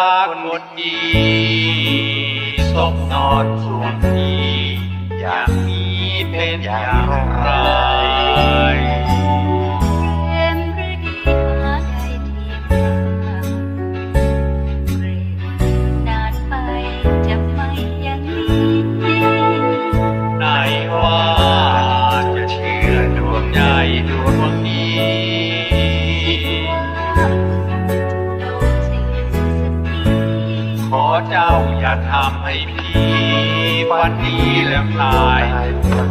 ากลดีสบนอนช่วงนี้อย่างนี้เป็นอย่างไร เจ้าอย่าทำให้พี่วันดีแล้วตาย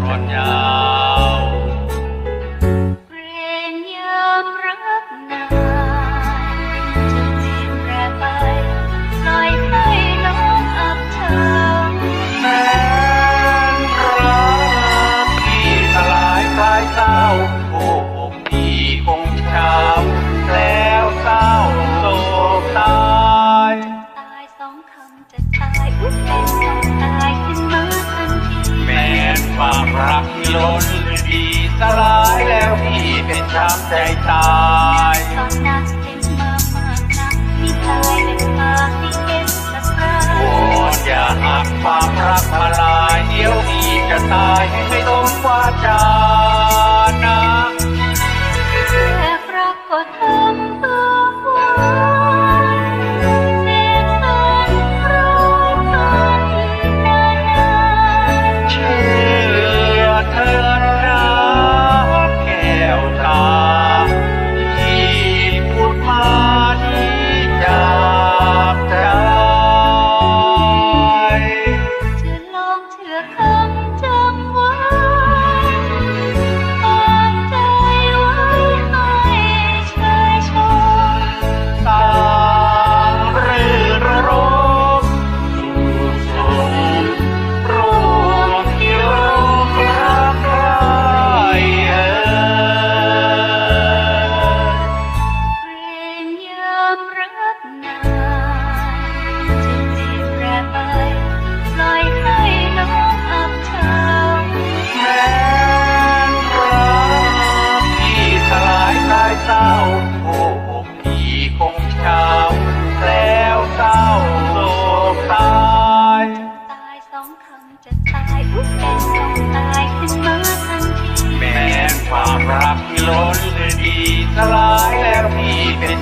ร้อนยาว ความรักที่ล้นดีสลายแล้วพี่เป็นช้ำใจตายตอนนักเป็นมามากนักนี่ตายเป็นมาที่เก็บสักคราโอ้อย่าหักความรักมาลายเดี๋ยวพี่จะตายให้ไม่ต้องว่าจ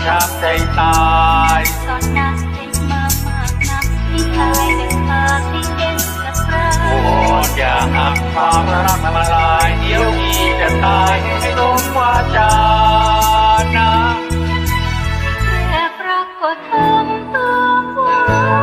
รักใจตายตอนนักใจมากมากนัที่ตายเป็นมากที่เย็นสะพาอย่าหักความรักมาลายเดี๋ยวดีจะตายให้โดนว่าจานะแค่รักก็ทำตัววา